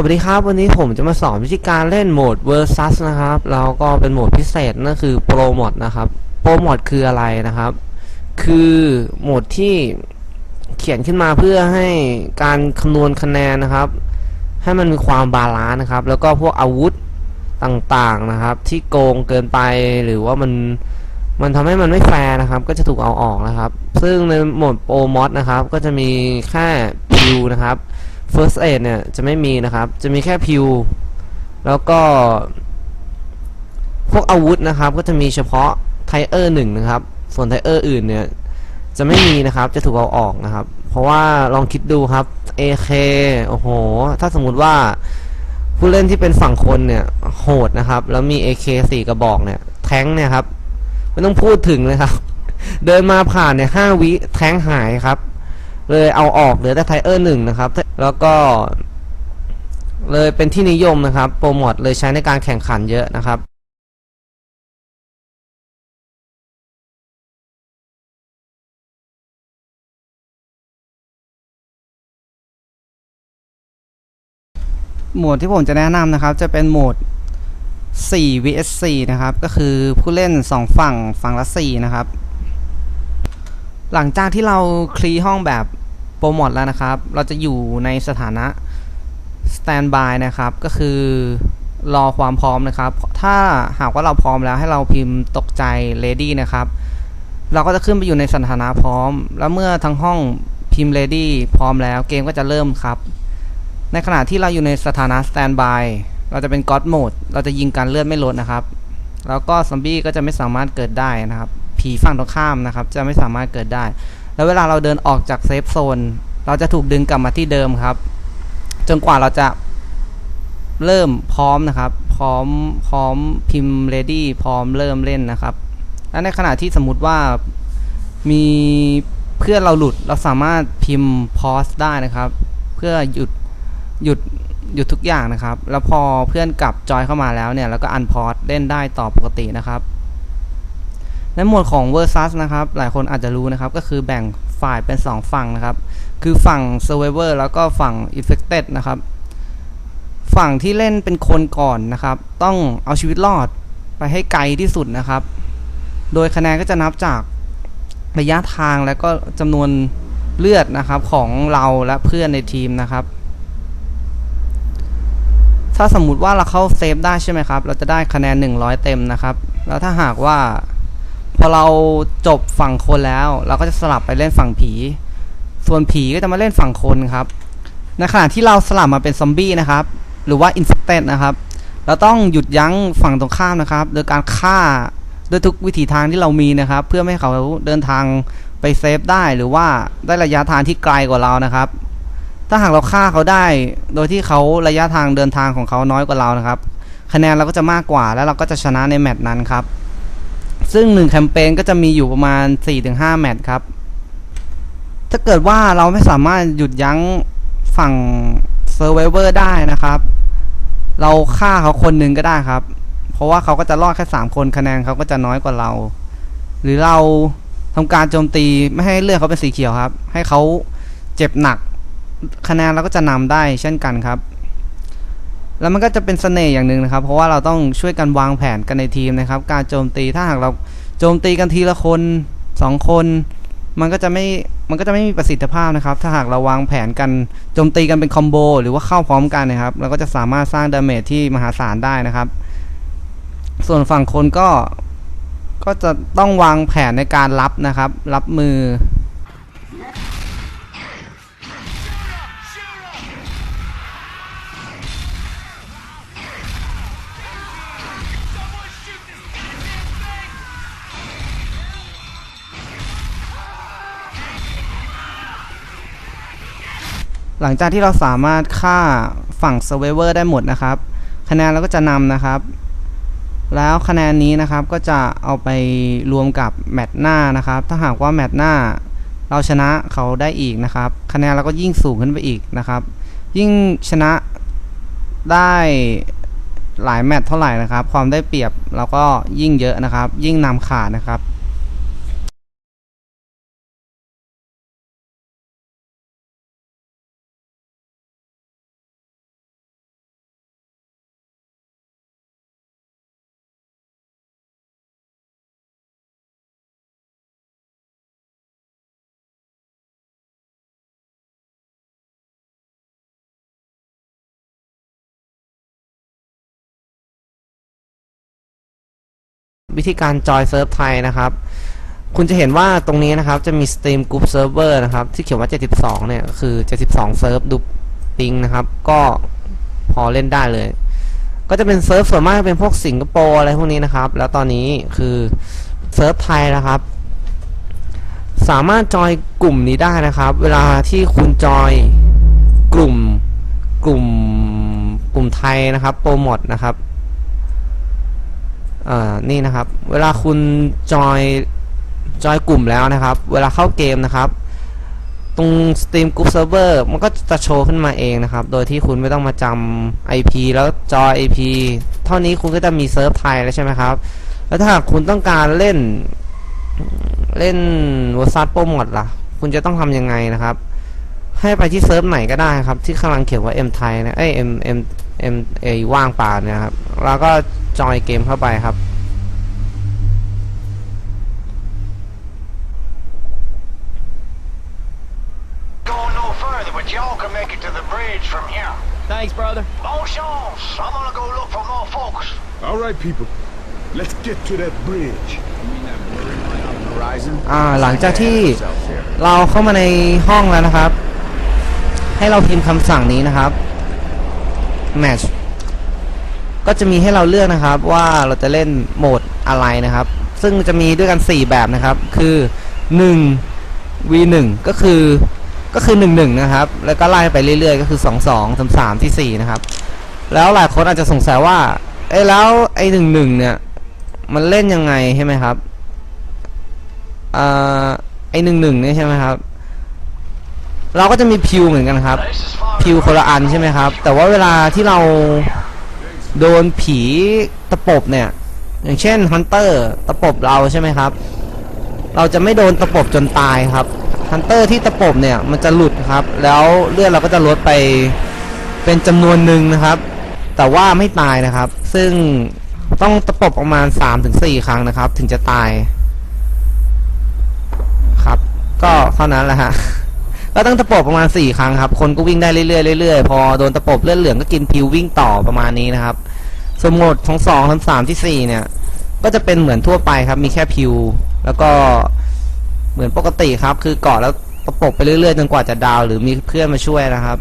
สวัสดีครับ วันนี้ผมจะมาสอนวิธีการเล่นโหมด versus นะครับแล้วก็เป็นโหมดพิเศษนั่นคือ pro mod นะครับ pro mod คืออะไรนะครับ คือโหมดที่เขียนขึ้นมาเพื่อให้การคำนวณคะแนนนะครับ ให้มันมีความบาลานซ์นะครับ แล้วก็พวกอาวุธต่างๆนะครับ ที่โกงเกินไปหรือว่ามันมันทำให้มันไม่แฟร์นะครับ ก็จะถูกเอาออกนะครับ ซึ่งในโหมด pro mod นะครับ ก็จะมีแค่พิวนะครับ first aid เนี่ย จะไม่มีนะครับ จะมีแค่พิว แล้วก็ พวกอาวุธนะครับ ก็จะมีเฉพาะไทเออร์หนึ่งนะครับ ส่วนไทเออร์อื่นเนี่ย จะไม่มีนะครับ จะถูกเอาออกนะครับ เพราะว่าลองคิดดูครับ AK โอ้โห ถ้าสมมุติว่าผู้เล่นที่เป็นฝั่งคนเนี่ย โหดนะครับ แล้วมี AK สี่กระบอกเนี่ย แท้งเนี่ยครับ ไม่ต้องพูดถึงเลยครับ เดินมาผ่านเนี่ยห้าวิ แท้งหายครับ เลยเอาออกเหลือแต่ไทเออร์หนึ่งนะครับ แล้วก็ เลยเป็นที่นิยมนะครับ โปรโมทเลยใช้ในการแข่งขันเยอะนะครับโหมดที่ผมจะแนะนำนะครับ จะเป็นโหมด 4 vs 4 นะครับ ก็คือผู้เล่น 2 ฝั่งฝั่งละ 4 นะครับ หลังจากที่เราคลีห้องแบบ โปรโมทแล้วนะครับ เราจะอยู่ในสถานะ standby นะครับ ก็คือรอความพร้อมนะครับ ถ้าหากว่าเราพร้อมแล้วให้เราพิมพ์ตกใจ ready นะครับ เราก็จะขึ้นไปอยู่ในสถานะพร้อม แล้วเมื่อทั้งห้องพิมพ์ ready พร้อมแล้วเกมก็จะเริ่มครับ ในขณะที่เราอยู่ในสถานะ standby เราจะเป็น god mode เราจะยิงกันเลือดไม่ลดนะครับ แล้วก็ซอมบี้ก็จะไม่สามารถเกิดได้นะครับ ผีฝั่งตรงข้ามนะครับ จะไม่สามารถเกิดได้ แล้วเวลาเราเดินออกจากเซฟโซนเราจะถูกดึงกลับมาที่เดิมครับ จนกว่าเราจะเริ่มพร้อมนะครับ พร้อมพร้อมพิมพ์ ready พร้อมเริ่มเล่นนะครับและในขณะที่สมมติว่ามีเพื่อนเราหลุดเราสามารถพิมพ์ pause ได้นะครับ เพื่อหยุดหยุดหยุดทุกอย่างนะครับ แล้วพอเพื่อนกลับจอยเข้ามาแล้วเนี่ย แล้วก็อันพอร์ตเล่นได้ต่อปกตินะครับ ในหมวดของ versus นะครับ หลายคนอาจจะรู้นะครับ ก็คือแบ่งฝ่ายเป็น 2 ฝั่งนะครับ คือฝั่ง survivor แล้วก็ฝั่ง infected นะครับ ฝั่งที่เล่นเป็นคนก่อนนะครับ ต้องเอาชีวิตรอดไปให้ไกลที่สุดนะครับ โดยคะแนนก็จะนับจากระยะทางและก็จำนวนเลือดนะครับของเราและเพื่อนในทีมนะครับ ถ้าสมมุติว่าเราเข้าเซฟได้ใช่ไหมครับ เราจะได้คะแนน 100 เต็มนะครับ แล้วถ้าหากว่า พอเราจบฝั่งคนแล้ว เราก็จะสลับไปเล่นฝั่งผี ส่วนผีก็จะมาเล่นฝั่งคนครับ ในขณะที่เราสลับมาเป็นซอมบี้นะครับ หรือว่าอินฟ c เต็ดนะครับ เราต้องหยุดยั้งฝั่งตรงข้ามนะครับ โดยการฆ่าด้วยทุกวิถีทางที่เรามีนะครับ เพื่อไม่ให้เขาเดินทางไปเซฟได้หรือว่าได้ระยะทางที่ไกลกว่าเรานะครับ ถ้าหากเราฆ่าเขาได้ โดยที่เขาระยะทางเดินทางของเขาน้อยกว่าเรานะครับ คะแนนเราก็จะมากกว่าแล้วเราก็จะชนะในแมตช์นั้นครับ ซึ่ง 1 แคมเปญก็จะมีอยู่ประมาณ 4-5 แมตช์ครับ ถ้าเกิดว่าเราไม่สามารถหยุดยั้งฝั่งเซอร์ไวเวอร์ได้นะครับ เราฆ่าเขาคนหนึ่งก็ได้ครับ เพราะว่าเขาก็จะรอดแค่ 3 คนคะแนนเขาก็จะน้อยกว่าเรา หรือเราทำการโจมตีไม่ให้เลือดเขาเป็นสีเขียวครับ ให้เขาเจ็บหนักคะแนนเราก็จะนำได้เช่นกันครับ แล้วมันก็จะเป็นเสน่ห์อย่างหนึ่งนะครับ เพราะว่าเราต้องช่วยกันวางแผนกันในทีมนะครับ การโจมตีถ้าหากเราโจมตีกันทีละคนสองคน มันก็จะไม่มันก็จะไม่มีประสิทธิภาพนะครับ ถ้าหากเราวางแผนกันโจมตีกันเป็นคอมโบหรือว่าเข้าพร้อมกันนะครับเราก็จะสามารถสร้างดาเมจที่มหาศาลได้นะครับ ส่วนฝั่งคนก็ก็จะต้องวางแผนในการรับนะครับ รับมือ หลังจากที่เราสามารถฆ่าฝั่ง Survivor ได้หมดนะครับ คะแนนเราก็จะนำนะครับ แล้วคะแนนนี้นะครับก็จะเอาไปรวมกับแมตช์หน้านะครับ ถ้าหากว่าแมตช์หน้าเราชนะเขาได้อีกนะครับ คะแนนเราก็ยิ่งสูงขึ้นไปอีกนะครับ ยิ่งชนะได้หลายแมตช์เท่าไหร่นะครับ ความได้เปรียบเราก็ยิ่งเยอะนะครับ ยิ่งนำขาดนะครับ วิธีการจอยเซิร์ฟไทยนะครับ คุณจะเห็นว่าตรงนี้นะครับจะมี Steam Group Server นะครับ ที่เขียนว่า 72 เนี่ยคือ 72 เซิร์ฟดูปิงนะครับ ก็พอเล่นได้เลย ก็จะเป็นเซิร์ฟส่วนมากเป็นพวกสิงคโปร์อะไรพวกนี้นะครับ แล้วตอนนี้คือเซิร์ฟไทยนะครับ สามารถจอยกลุ่มนี้ได้นะครับ เวลาที่คุณจอยกลุ่มกลุ่มกลุ่มไทยนะครับ โปรโมทนะครับ เอ่อนี่นะครับ เวลาคุณจอยจอยกลุ่มแล้วนะครับ เวลาเข้าเกมนะครับ ตรง Steam Group Server มันก็จะโชว์ขึ้นมาเองนะครับ โดยที่คุณไม่ต้องมาจำ IP แล้วจอย IP เท่านี้คุณก็จะมีเซิร์ฟไทยแล้วใช่ไหมครับ แล้วถ้าคุณต้องการเล่นเล่นวอร์ซัสโปรโมทล่ะ คุณจะต้องทำยังไงนะครับ ให้ไปที่เซิร์ฟไหนก็ได้ครับ ที่ข้างลังเขียนว่า M ไทยนะ เอ้ย M M M A ว่างเปล่าเนี่ยครับ แล้วก็ จอยเกมเข้าไปครับ Going no further, but y'all can make it to the bridge from here. Thanks, brother. Bon chance. I'm gonna go look for more folks. All right, people. Let's get to that bridge. Horizon. อ่าหลังจากที่เราเข้ามาในห้องแล้วนะครับ ให้เราพิมพ์คำสั่งนี้นะครับ match ก็จะมีให้เราเลือกนะครับว่าเราจะเล่นโหมดอะไรนะครับ ซึ่งจะมีด้วยกัน 4 แบบนะครับ คือ 1 v 1 ก็คือก็คือ 1 1 นะครับ แล้วก็ไล่ไปเรื่อยๆ ก็คือ 2 2 3 3 ที่ 4 นะครับ แล้วหลายคนอาจจะสงสัยว่าเอ้แล้วไอ้หนึ่งหนึ่งเนี่ย มันเล่นยังไงใช่ไหมครับอ่าไอหนึ่งหนึ่งเนี่ยใช่ไหมครับ เราก็จะมีพิวเหมือนกันครับ พิวคนละอันใช่ไหมครับ แต่ว่าเวลาที่เรา โดนผีตะปบเนี่ย อย่างเช่นฮันเตอร์ตะปบเราใช่ไหมครับ เราจะไม่โดนตะปบจนตายครับฮันเตอร์ที่ตะปบเนี่ยมันจะหลุดครับ แล้วเลือดเราก็จะลดไปเป็นจำนวนหนึ่งนะครับ แต่ว่าไม่ตายนะครับ ซึ่งต้องตะปบประมาณ 3-4 ครั้งนะครับ ถึงจะตาย ครับ ก็เท่านั้นแหละฮะ ก็ต้องตะปบประมาณ4ครั้งครับ คนก็วิ่งได้เรื่อยๆเรื่อยๆพอโดนตะปบเลือดเหลืองก็กินพิววิ่งต่อประมาณนี้นะครับสมมติทั้งสองทั้งสามที่สี่เนี่ย ก็จะเป็นเหมือนทั่วไปครับ มีแค่พิว แล้วก็เหมือนปกติครับ คือเกาะแล้วตะปบไปเรื่อยๆจนกว่าจะดาว หรือมีเพื่อนมาช่วยนะครับ